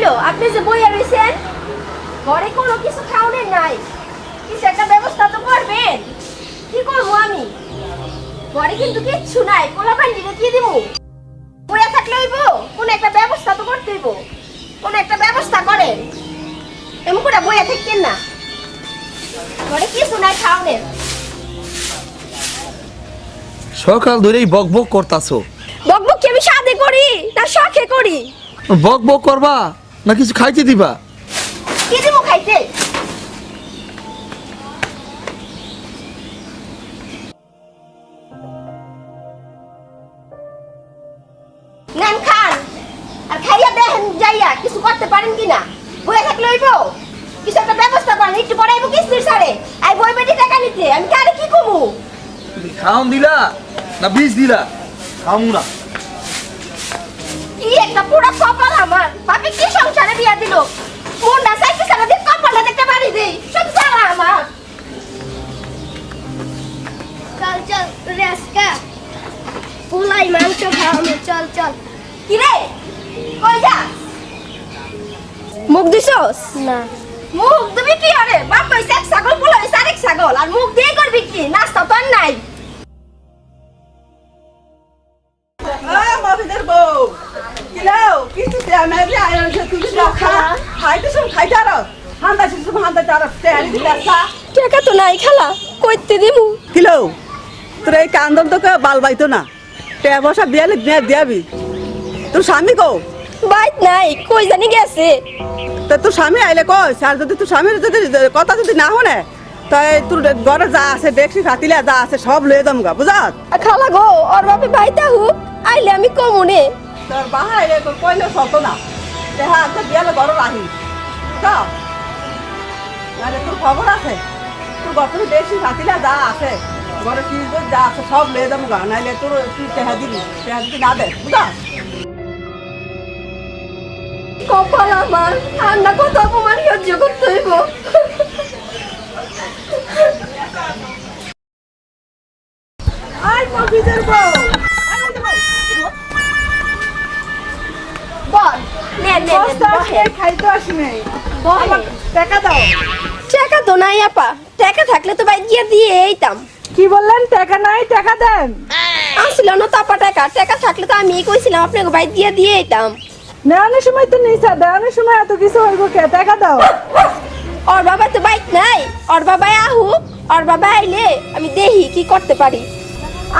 হইল? আপনি যে বইয়া রয়েছেন ঘরে কোনো কিছু খাওয়ানোর নাই। কিছু একটা ব্যবস্থা তো করবেন। কি করব আমি? ঘরে কিন্তু কিচ্ছু নাই কোলা পান্ডিরে কি দিব বইয়া থাকলে হইব কোন একটা ব্যবস্থা তো করতে হইব। কোন একটা ব্যবস্থা করেন। এমন করে বইয়া থাকেন না। ঘরে কিছু নাই খাওয়ানোর। সকাল ধরেই বক বক করতাছো। বকবক কি আমি সাদে করি না শখে করি? বক বক করবা? না কিছু খাইতে দিবা? কি দিব খাইতে? নেন খান। আর খাইয়া দেখেন যাইয়া কিছু করতে পারেন কিনা? বইয়া থাকলে হইব। কিছু একটা ব্যবস্থা করেন একটু পরে আইব কিস্তির সারে আই বই বেটি টাকা নিতে আমি কারে কি কমু? খাওন দিলা না বীজ দিলা? খামু না। কি একটা পুরো কপাল আমার? বাপে কি সংসারে বিয়া দিল? মুন্ডা চাইতে সারা দিন কপালটা দেখতে পারি দেই সব জ্বালা আমার। চল চল রেস্কা পুলাই মাংস খাওয়ানো চল চল। কি রে কই যা? মুখ দিছস? না। মুখ দিবি কি আরে? বাপ কইছে এক ছাগল পোলা হইছে আরেক ছাগল। আর মুখ দিয়ে করবি কি? নাস্তা তো নাই। টাকা তো নাই খালা কইতে দিমু। কিলো? তোর এই কান্দন তোকে বাল বাইতো না। বসা বিয়ালে বিয়া দিয়াবি। তোর স্বামী কো? বাইত নাই কই জানি গেছে। তা তোর স্বামী আইলে কই? আর যদি তোর স্বামীর যদি কথা যদি না হনে তাই তোর ঘরে যা আছে ডেকসি ফাতিলে যা আছে সব লয়ে যাম গা আর খালা গো ওর বাপে বাইতা হুক আইলে আমি কমুনে তোর কইলে চলতো না। দেহা আছে বিয়ালে ঘর রাহি। তো তোর খবর আছে? তোর গতরে বেশি ফাতিলে যা আছে, ঘরে কি যা আছে সব লয়ে যাব গা, নাইলে তোর তুই টেহা দিবি টেহা দিবি না দে বুঝা কপাল আমার ঠান্ডা কত অপমান সহ্য করতে হইব। আই মফিজের খাইতে আসি নাই। টাকা দাও। টাকা তো নাই আপা। টাকা থাকলে তো গিয়ে দিয়ে এইতাম কি বললেন? টাকা নাই টাকা দেন। না তো আপা টাকা। টাকা থাকলে তো আমি কইছিলাম আপনাকে বাইক দিয়ে দিয়ে এইতাম নেওয়ানোর সময় তো দেওয়ানোর সময় এত কিছু হইব কে? টাকা দাও। ওর বাবা তো বাইক নাই। ওর বাবা আহুক ওর বাবা আইলে আমি দেখি কি করতে পারি।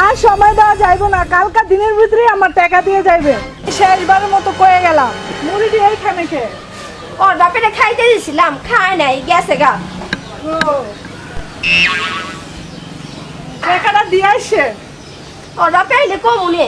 আর সময় দেওয়া যাইব না। কালকা দিনের ভিতরে আমার টাকা দিয়ে যাইবে। শেষবারের মতো কয়ে গেলাম মুড়ি দিয়ে এইখানে খেয়ে ওর বাপেরে খাইতে দিছিলাম খায় নাই গেছে গা। টাকাটা দিয়ে আসে ওর বাপে আইলে কমুনে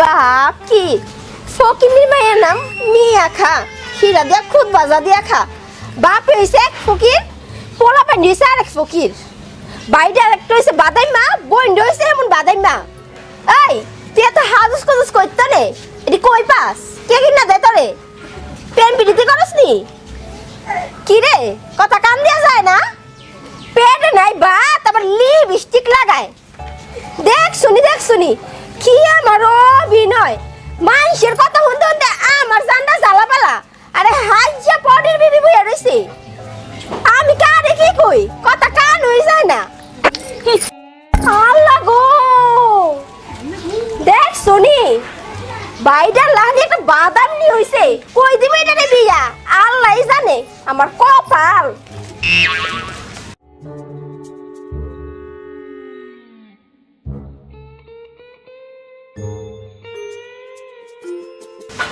বাপ। কি ফকিনির মায়ের নাম মিয়া খা হীরা দিয়া, খুদ বাজা দিয়া খা। বাপ হইছে এক ফকির পোলা পান্ডি হইছে আরেক ফকির বাইরে আরেকটা হইছে বাদাই মা বইন্ড হইছে এমন বাদাই মা। এই তুই এত হাজুস কুজুস করতো রে এটি কই পাস কে কিনা দে তোরে পেন পিটিতে করস নি? কি রে কথা কান দিয়া যায় না? পেট নাই বা তারপর লিপস্টিক লাগায় দেখ শুনি দেখ শুনি। কি আমার অভিনয়? মানুষের কথা শুনতে শুনতে আমার জানটা জ্বালাপালা আরে হাজ্জা পরের বিবি বইয়া রইছে। আমি কারে কি কই? কথা কান হয়ে যায় না। আল্লাহ গো! দেখ শুনি বাইটা লাগে একটা বাদাম নি হইছে। কই দিবে এটা বিয়া? আল্লাহ জানে, আমার কপাল।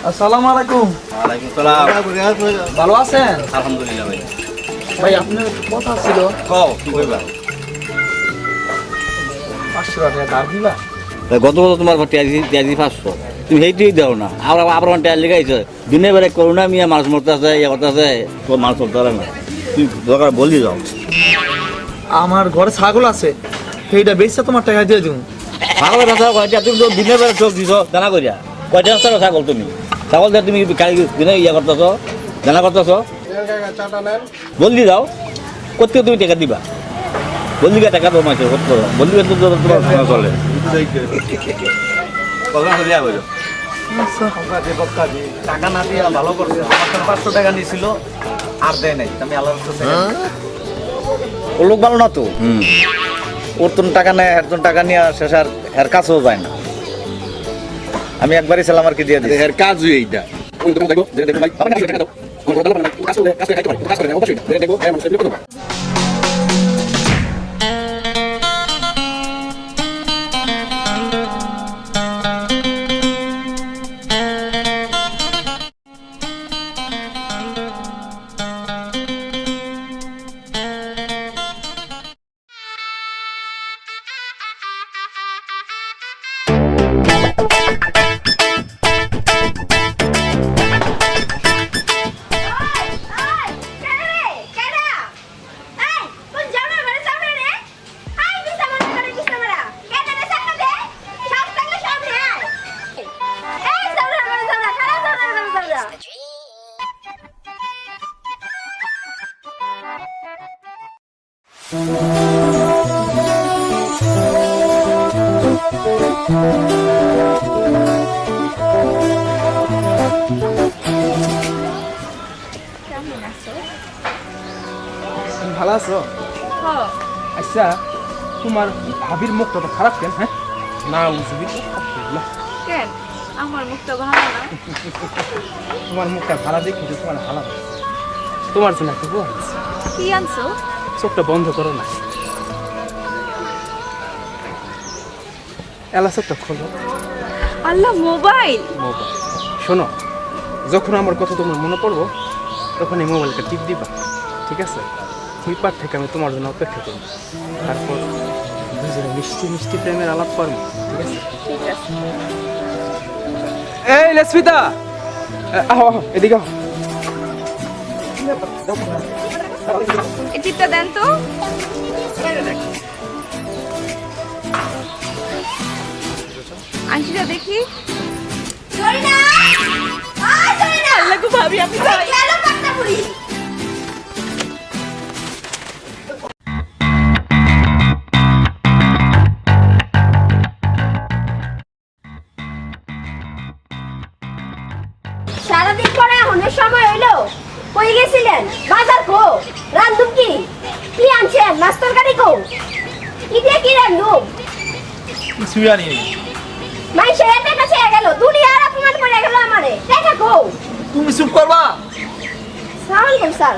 আসসালামু আলাইকুম। ওয়ালাইকুম সালাম। ভালো আছেন? আলহামদুলিল্লাহ ভাই। ভাই আপনার কথা ছিল। কও কি কইবা? পাঁচশো টাকা ধার দিবা? গত বছর তোমার টিয়াজি টিয়াজি পাঁচশো। তুমি সেইটাই দাও না। আবার আমার টিয়ার দিনে বেড়ে করোনা মিয়া মাছ মরতে আছে ইয়ে করতে আছে তোমার মাছ না। তুমি দরকার বলি যাও আমার ঘরে ছাগল আছে। সেইটা বেচছে তোমার টাকা দিয়ে দিব ছাগলের কথা কয়টা তুমি তো দিনের বেলা চোখ দিছ দানা করিয়া কয়টা ছাগল তুমি? ছাগল দিয়ে তুমি কালি দিনে ইয়া করতেছ দানা করতেছ? বললি যাও কোথেকে তুমি টাকা দিবা? বললি কে টাকা তোমার করতে বললি তো তো- তোমার সময় চলে। টাকা না দিয়ে ভালো করছে আমার পাঁচশো টাকা নিয়েছিল আর দেয় নাই আমি আল্লাহ ও লোক ভালো না তো? ওর তো টাকা নেয় এর টাকা নিয়ে শেষ আর এর কাছেও যায় না। আমি একবারই সালাম আর কি দিয়ে দিই এর কাজই এইটা। ভালো তোমার ভাবির মুখটা তো খারাপ কেন হ্যাঁ? না বুঝবি কেন? আমার মুখটা ভালো না। তোমার মুখটা ভালো দেখি তো তোমার ভালো তোমার জন্য একটা বউ কি আনছো? চোখটা বন্ধ করো না। এলা চোখটা খোলো। আল্লাহ মোবাইল? মোবাইল। শোনো যখন আমার কথা তোমার মনে পড়ব তখন এই মোবাইলটা টিপ দিবা। ঠিক আছে? ওই পার থেকে আমি তোমার জন্য অপেক্ষা করব। তারপর দুজনে মিষ্টি মিষ্টি প্রেমের আলাপ করব ঠিক আছে? ঠিক আছে। এই লেসমিতা আহ এদিকে আহ। এই টিপটা দেন তো। আংটিটা দেখি। আল্লাহ গো ভাবি আপনি তো সারাদিন রান্ধুম কি? কি আনছেন মাছ তরকারি কো কি দিয়ে কি রান্ধুম কিছুই আনি মাইসে এতে কাছে গেল। দুনিয়ার অপমান করে গেল আমারে। দেখা কো তুমি চুপ করবা? সালাম আলাইকুম স্যার।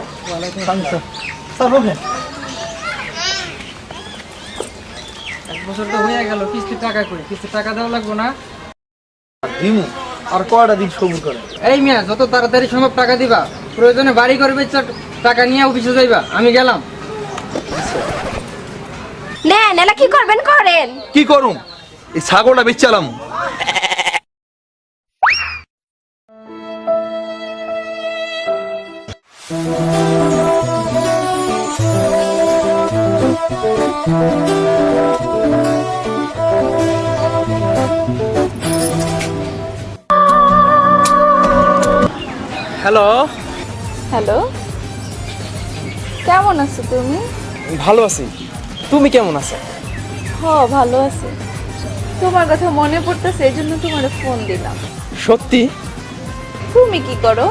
এক বছর তো হয়ে গেল কিস্তি টাকা করে কিস্তি টাকা দেওয়া লাগবো না? দিমু আর কয়টা দিন সবুর করে? এই মিয়া যত তাড়াতাড়ি সম্ভব টাকা দিবা। প্রয়োজনে বাড়ি করবে টাকা নিয়ে অফিসে যাইবা আমি গেলাম। নেন এলা কি করবেন করেন। কি করুম? এই ছাগলটা বেচালাম। হ্যালো হ্যালো কেমন আছো তুমি? ভালো আছি। তুমি কেমন আছো? হ ভালো আছি। তোমার কথা মনে পড়তেছে এই জন্য তোমার ফোন দিলাম। সত্যি? তুমি কি করো?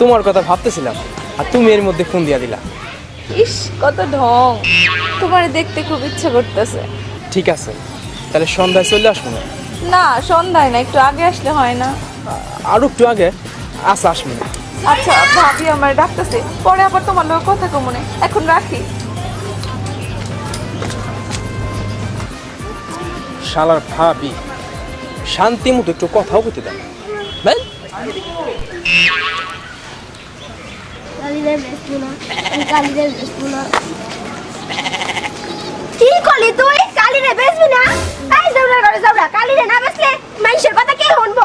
তোমার কথা ভাবতেছিলাম আর তুমি এর মধ্যে ফোন দিয়া দিলা। ইস কত ঢং। তোমার দেখতে খুব ইচ্ছা করতেছে। ঠিক আছে তাহলে সন্ধ্যায় চলে আসব না? না সন্ধ্যায় না একটু আগে আসলে হয় না। আর একটু আগে? আচ্ছা আসব না। আচ্ছা ভাবি আমার ডাকতেছে। পরে আবার তোমার লোক কথা কমনে এখন রাখি। শালার ভাবি শান্তি মতো একটু কথাও বলতে দেন। ভাই কি করলি তুই? কালি রে বেচবি না? এই যাওড়া করে যাওড়া কালি রে না কথা কে শুনব?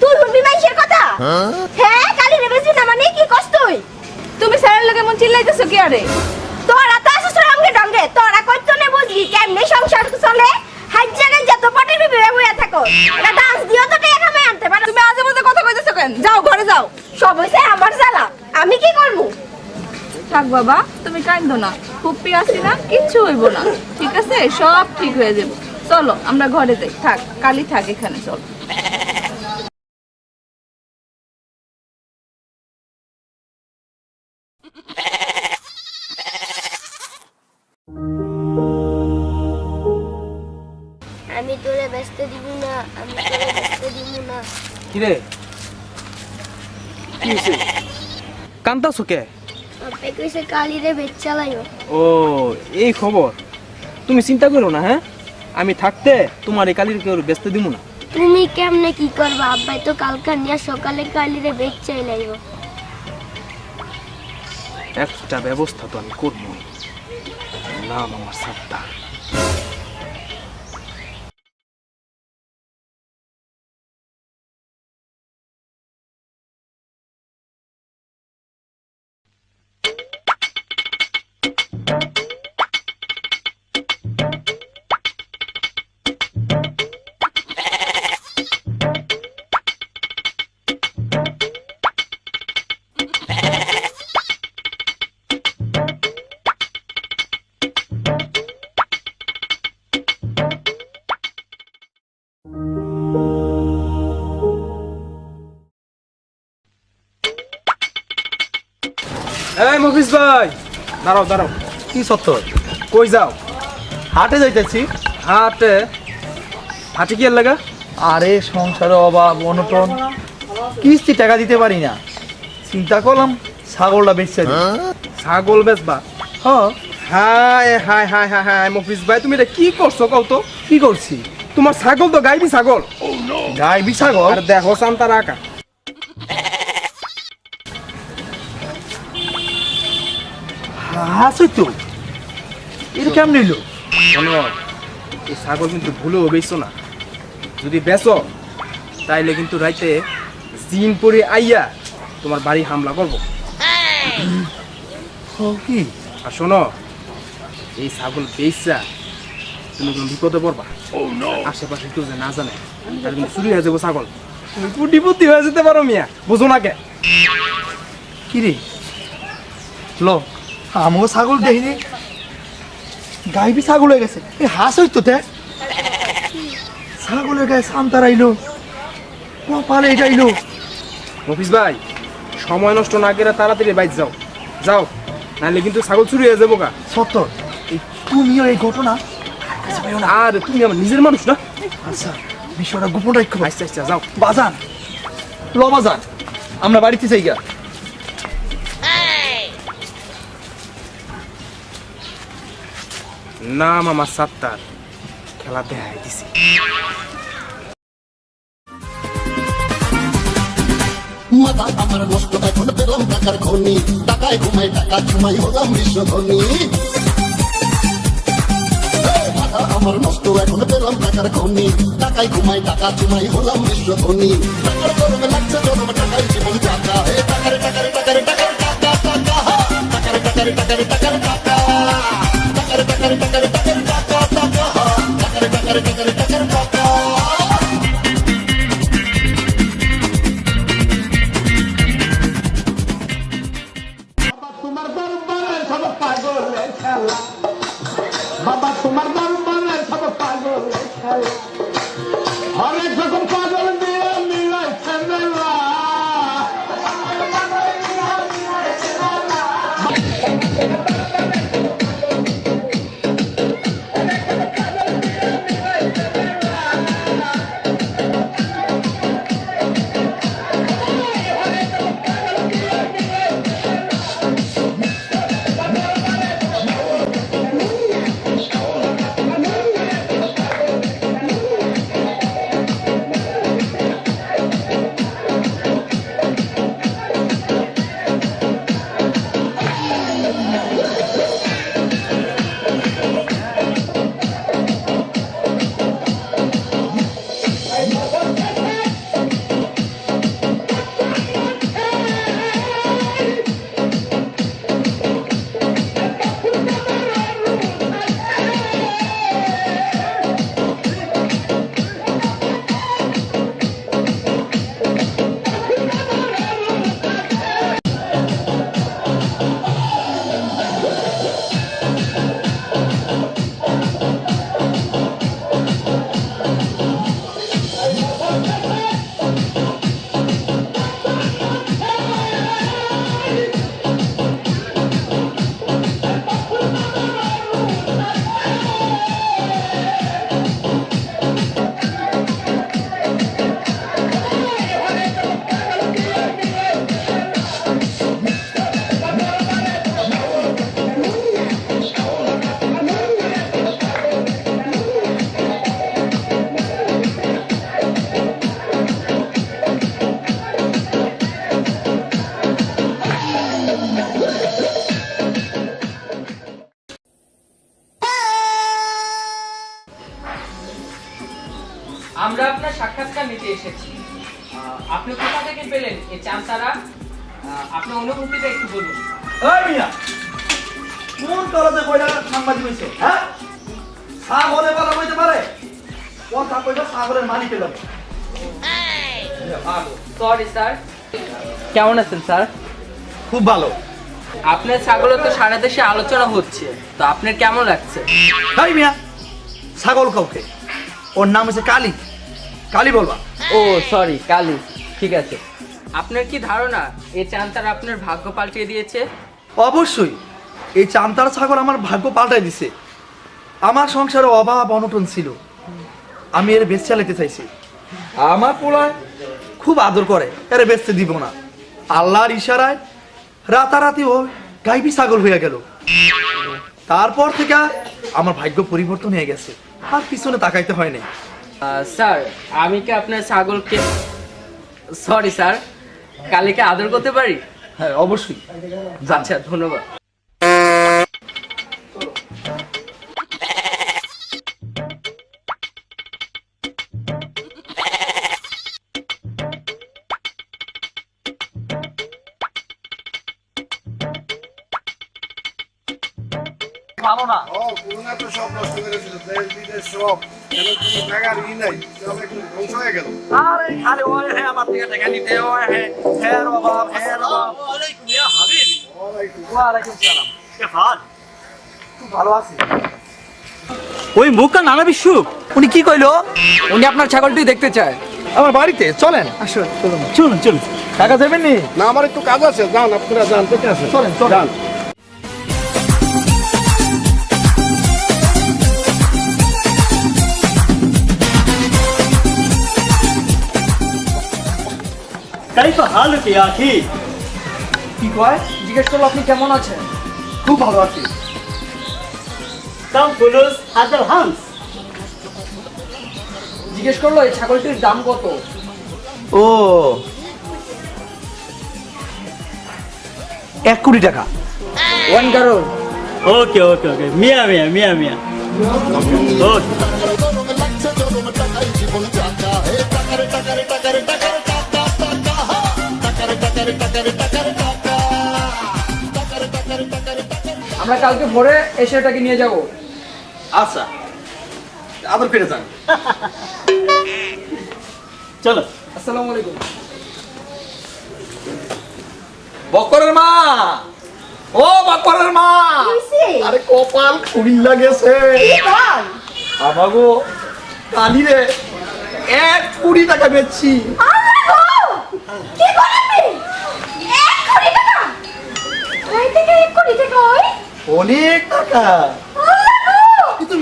তুই শুনবি কথা? হ্যাঁ? না মানে কি কষ্ট তুই? তুমি স্যারের লোক চিল্লাইতেছো কি আরে? তোর এত আসছে আমাকে তোরা কইতো না বুঝবি কেমনে সংসার চলে? জায়গায় যত পটে বিবে বইয়া থাকো। এটা ডান্স দিও তো টাকা আনতে পারো। তুমি আজে বাজে কথা কইতেছো কেন? যাও ঘরে যাও। সব হইছে আমার জ্বালা। আমি কি করব? থাক বাবা তুমি কান্দো না। ফুপ্পি আসি না কিচ্ছু হইব না। ঠিক আছে? সব ঠিক হয়ে যাবে। চলো আমরা ঘরে যাই। থাক কালি থাক এখানে চলো। কিরে? কি হয়েছে কান্তাছো কে? কইছে কালিরে বেচ চালাইও। ও এই খবর। তুমি চিন্তা করো না হ্যাঁ? আমি থাকতে তোমার এই কালির কেউ ব্যস্ত দিব না। তুমি কেমনে কি করবা আব্বাই তো কালকা নিয়ে সকালে কালিরে বেচ চাইলাইব একটা ব্যবস্থা তো আমি করব নাম আমার সাত্তা এই ভাই। দাঁড়াও দাঁড়াও। কি সত্য? কই যাও? হাটে যাইতেছি। হাটে? হাটে কি আর লাগা? আরে সংসারে অভাব অনটন। কিস্তি টাকা দিতে পারি না। চিন্তা করলাম ছাগলটা বেচছে। ছাগল বেচবা? হ্যাঁ। হায় হায় হায় হায় হায় মফিস ভাই তুমি এটা কি করছ কও তো? কি করছি? তোমার ছাগল তো গাইবি ছাগল? গাই বি ছাগল? আর দেখো সান্তার আঁকা হাসই তো এটা কেমন নিল এই ছাগল কিন্তু ভুলেও বেচছো না। যদি বেচো তাইলে কিন্তু রাইতে জিন পরে আইয়া তোমার বাড়ি হামলা করব। কি? আর শোনো এই ছাগল বেচা তুমি কোনো বিপদে পড়বা। আশেপাশে কেউ যে না জানে তার কিন্তু চুরি হয়ে যাব ছাগল। তুমি কুটি পুটি হয়ে যেতে পারো মিয়া বুঝো না কে? কি রে? ল। আমিও ছাগল দেখিনি। গাইবি ছাগল হয়ে গেছে। এই হাঁস হইতো দেখ ছাগলের গায়ে সান্তার আইলো কপালে আইলো মফিস ভাই সময় নষ্ট না করে তাড়াতাড়ি বাইক যাও। যাও নাহলে কিন্তু ছাগল চুরি হয়ে যাব গা। সত্য। এই তুমিও এই ঘটনা আর তুমি আমার নিজের মানুষ না? আচ্ছা বিষয়টা গোপন রাখো। আচ্ছা আচ্ছা যাও। বাজান। ল বাজান। আমরা বাড়িতে চাই গা। নাম আমার সাত্তার। খেলা দেখাই দিছি। আমার নষ্ট এখন পেলাম টাকার খনি। টাকায় ঘুমাই টাকা হলাম বিশ্ব টাকারে টাকারে টাকারে, টাকার টাকা। টাকারে টাকার টাকারে টাকার টাকা টাকা টাকার টাকার টাকার টাকার টাকা সাক্ষাৎকার নিতে এসেছি। আপনি কোথা থেকে পেলেন এই আহ, আপনার অনুভূতিটা একটু বলুন। এই মিয়া কোন কলেজে কইরা সাংবাদিক হইছে হ্যাঁ? সাগরে বলা হইতে পারে? কথা কইবা সাগরের মানি পেলাম সরি স্যার কেমন আছেন স্যার খুব ভালো। আপনার ছাগলের তো সারা দেশে আলোচনা হচ্ছে তো আপনার কেমন লাগছে? এই মিয়া ছাগল কাউকে? ওর নাম হচ্ছে কালী কালী বলবা। ও সরি কালি। ঠিক আছে। আপনার কি ধারণা এই চান্তার আপনার ভাগ্য পাল্টিয়ে দিয়েছে? অবশ্যই। এই চান্তার ছাগল আমার ভাগ্য পাল্টাই দিছে। আমার সংসারে অভাব অনটন ছিল। আমি এর বেশ চালাতে চাইছি। আমার পোলায় খুব আদর করে এর বেচতে দিব না। আল্লাহর ইশারায় রাতারাতি ও গাইবি ছাগল হয়ে গেল। তারপর থেকে আমার ভাগ্য পরিবর্তন হয়ে গেছে। আর পিছনে তাকাইতে হয় না স্যার আমি কি আপনার ছাগলকে সরি স্যার কালকে আদর করতে পারি? হ্যাঁ অবশ্যই। আচ্ছা ধন্যবাদ। করোনা তো সব নষ্ট করে দেশ বিদেশ সব কোনো জায়গার ই নাই সব একটু ধ্বংস হয়ে গেল আরে খালি ওই হ্যাঁ আমার থেকে টাকা নিতে ওই হ্যাঁ হ্যাঁ অভাব হ্যাঁ অভাব ওয়ালাইকুম সালাম খুব ভালো আছি ওই মুখটা নানা বিশ্ব উনি কি কইলো? উনি আপনার ছাগলটি দেখতে চায়। আমার বাড়িতে চলেন। আসুন চলুন। চলুন চলুন। টাকা দেবেন না আমার একটু কাজ আছে যান আপনারা যান। আসেন চলেন। চলেন তাই তো হাল হালুকে আখি কি কয়? জিজ্ঞেস করল আপনি কেমন আছেন? খুব ভালো আছি। কাম ফুলুস হাজার হান্স। জিজ্ঞেস করল এই ছাগলটির দাম কত? ও। এক কোটি টাকা। ওয়ান কারোর ওকে ওকে ওকে। মিয়া মিয়া মিয়া মিয়া। ওকে। আমরা কালকে ভোরে এসে এটাকে নিয়ে যাব। আচ্ছা। আদর করে যান। চলো। আসসালামু আলাইকুম। বকরের মা! ও বকরের মা! আরে কপাল খুবই লাগেছে আমাগো কালি রে এক কুড়ি টাকা বেচছি। কি অনেক টাকা কিন্তু।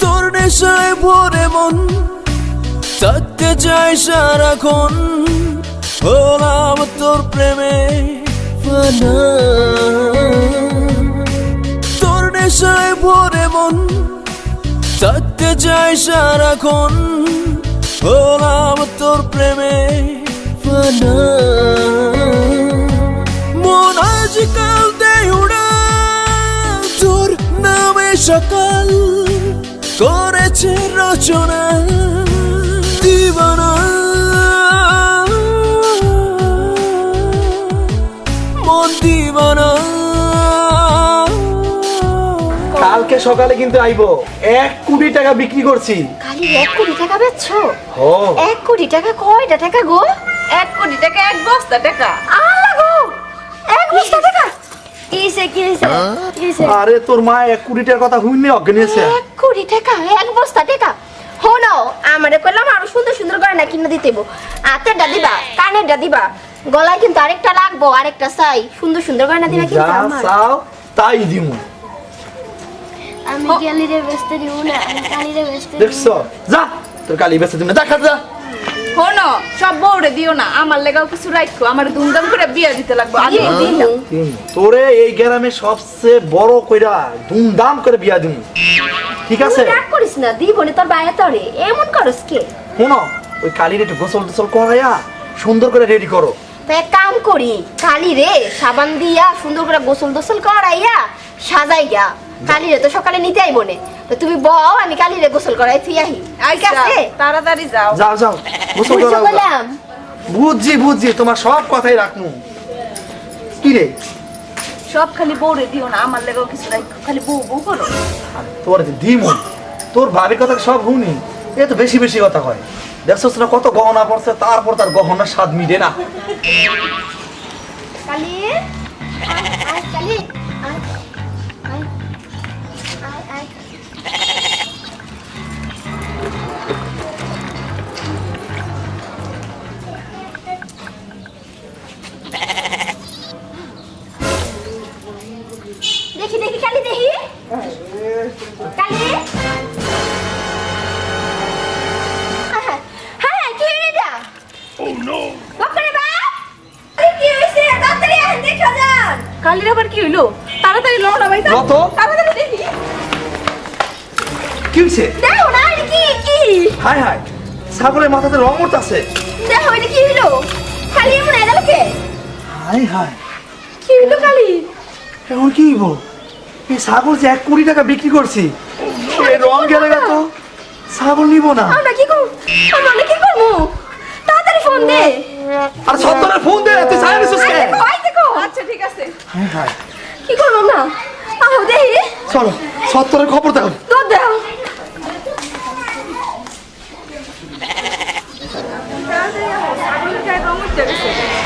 তোর নেশায় ভরে মন থাকতে চাই সারাক্ষণ হলাম তোর প্রেমে থাকতে চাই সারাক্ষণ। হলাম তোর প্রেমে মন আজকাল তোর নামে সকাল করেছে রচনা। সকালে কিন্তু আইবো। এক কোটি টাকা বিক্রি করছি। খালি এক কোটি টাকা বেচছো? ও এক কোটি টাকা কয়টা টাকা গো? এক কোটি টাকা এক বস্তা টাকা। আল্লাহ গো! এক বস্তা টাকা? কিসে কিসে কিসে আরে তোর মা এক কোটি টাকার কথা এক কোটি টাকা এক বস্তা টাকা? হনো আমারে কইলাম আরও সুন্দর সুন্দর গয়না কিনে দিতেব হাতেরটা দিবা কানেরটা দিবা। গলায় কিন্তু আরেকটা লাগবো আরেকটা চাই। সুন্দর সুন্দর গয়না দিবা কিন্তু আমার। চাও তাই দিমু। আমি গ্যালিরে ব্যস্ত দিব না আমি কালিরে দেখছ যা তোর কালি বেঁচে দিমু দেখা যা হনো সব বউরে দিও না আমার লেগাও কিছু রাখো আমার ধুমধাম করে বিয়ে দিতে লাগবে আগে দিলাম তোরে এই গ্রামে সবচেয়ে বড় কইরা ধুমধাম করে বিয়া দিম। ঠিক আছে? রাগ করিস না তোর বায়া তরে এমন করস কে? শোনো ওই কালির একটু গোসল টোসল করাইয়া সুন্দর করে রেডি করো। তো এক কাম করি কালি রে সাবান দিয়া সুন্দর করে গোসল টোসল করাইয়া সাজাইয়া রে তো সকালে নিতে আইব নে। তো তুমি বও আমি কালি রে গোসল করাই থুই আহি। ঠিক আছে তাড়াতাড়ি যাও। যাও যাও গোসল করাও বললাম? বুঝছি বুঝছি তোমার সব কথাই রাখমু কি রে? সব খালি বউরে দিও না আমার লেগাও কিছু রাখো খালি বউ বউ করো। তোর দিম তোর ভাবির কথা সব হুনি এ তো বেশি বেশি কথা হয় দেখছ না কত গহনা পড়ছে তারপর তার গহনা স্বাদ মিটে না। কালি? আয়, আয়, কালি। দেখি দেখি কালি দেখি। কালি। হ্যাঁ কি এটা? বাপরে বাপ! কি হইছে তাড়াতাড়ি আহেন দেখা যান কালির আবার কি হইল তাড়াতাড়ি লও না ভাই লত? তাড়াতাড়ি দেখি। কি হয়েছে? দেখো না কি কি? হাই হাই ছাগলের মাথাতে রং উঠতেছে। দেখো এটা কি হইল খালি কে? হাই হাই কি হইল কালি? এখন কি হইব? এই ছাগল যে এক কোটি টাকা বিক্রি করছি এই রং গেলে গেল তো? ছাগল নিব না। আমরা কি করব? আমরা কি করব? তাড়াতাড়ি ফোন দে। আর সত্তরের ফোন দে তুই কে? ভাই দেখো। আচ্ছা ঠিক আছে। হ্যাঁ হ্যাঁ। কি করব না আহ দে চলো সত্তরের খবর দাও। তো দাও।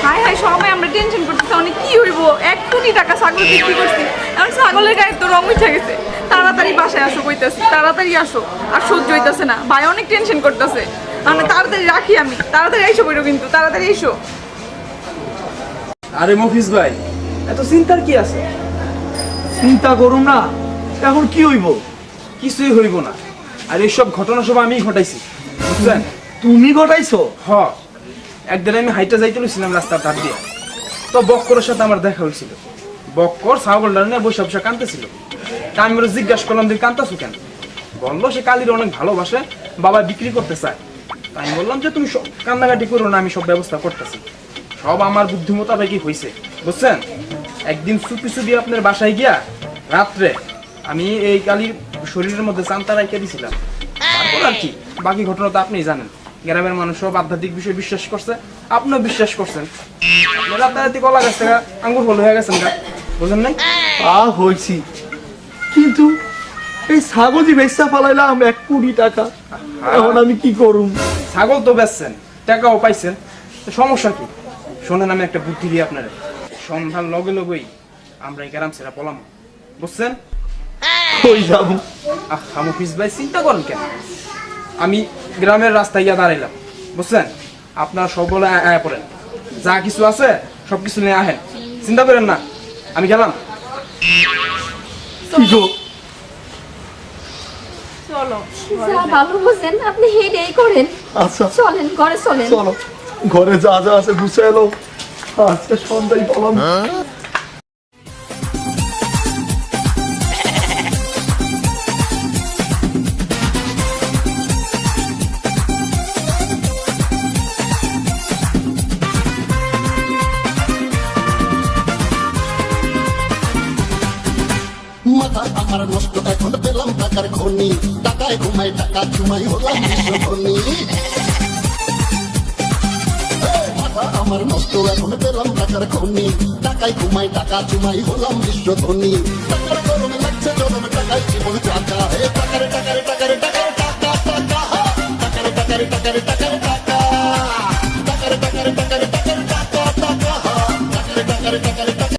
হাই হাই সবাই আমরা টেনশন করতেছি অনেক কি হইব? এক কোটি টাকা ছাগল বিক্রি করছি। এখন ছাগলের গায়ে তো রং উঠে গেছে। তাড়াতাড়ি বাসায় আসো কইতাছি তাড়াতাড়ি আসো আর সহ্য হইতাছে না। ভাই অনেক টেনশন করতেছে। মানে তাড়াতাড়ি রাখি আমি তাড়াতাড়ি এসো বইরো কিন্তু তাড়াতাড়ি এসো আরে মফিজ ভাই এত চিন্তার কি আছে? চিন্তা করুন না এখন কি হইব? কিছুই হইব না। আর এইসব ঘটনা সব আমিই ঘটাইছি বুঝছেন? তুমি ঘটাইছো? হ একদিন আমি হাইটে যাইতে লইছিলাম রাস্তার ধার দিয়ে। তো বক্করের সাথে আমার দেখা হয়েছিল বক্কর ছাগলটা নিয়ে বসে বসে কাঁদতেছিল। তা আমি জিজ্ঞাসা করলাম যে কাঁদতেছো কেন? বলল, সে কালির অনেক ভালোবাসে, বাবা বিক্রি করতে চায়। তাই আমি বললাম যে, তুমি সব কান্নাকাটি করো না, আমি সব ব্যবস্থা করতেছি। সব আমার বুদ্ধি মোতাবেকই হয়েছে বুঝছেন? একদিন চুপি চুপি আপনার বাসায় গিয়া রাত্রে আমি এই কালির শরীরের মধ্যে চান্তা রাইকে দিছিলাম। তারপর আর কি, বাকি ঘটনা তো আপনিই জানেন। গ্রামের মানুষ সব আধ্যাত্মিক বিষয়ে বিশ্বাস করছে আপনিও বিশ্বাস করছেন। রাতারাতি কলা গাছ থেকে আঙ্গুর ফল হয়ে গেছেন গা বুঝেন নাই? তা হয়েছি কিন্তু এই ছাগল যে বেচা ফালাইলাম এক কোটি টাকা এখন আমি কি করুম? ছাগল তো বেচছেন টাকাও পাইছেন। সমস্যা কি? শোনেন আমি একটা বুদ্ধি দিই আপনার। সন্ধান লগে লগেই আমরা এই গ্রাম ছেড়া পলাম বুঝছেন? কই যাব। আহ হামুফিস ভাই চিন্তা করেন কেন? আমি গ্রামের রাস্তায় গিয়ে দাঁড়াইলাম। বুঝছেন? আপনারা সব বলে আয় পড়েন। যা কিছু আছে সব কিছু নিয়ে আহেন। চিন্তা করেন না। আমি গেলাম। চলো। যা ভালো বুঝেন করেন। আচ্ছা। চলেন ঘরে চলেন। চলো। ঘরে যা যা আছে গুছে এলো আজকে সন্ধ্যায় পলাম টাকা চুমাই হলো বিশ্বকর্মী আমার নষ্ট, এখন পেলাম টাকার খনি। টাকায় ঘুমাই, টাকা চুমাই হলাম বিশ্ব ধনী টাকার গরমে লাগছে জলমে টাকায় জীবন চাকা। হে টাকারে টাকারে টাকারে টাকারে টাকা টাকা। টাকারে টাকারে টাকারে টাকারে টাকা। টাকারে টাকারে টাকারে টাকারে টাকা টাকা। টাকারে টাকারে টাকারে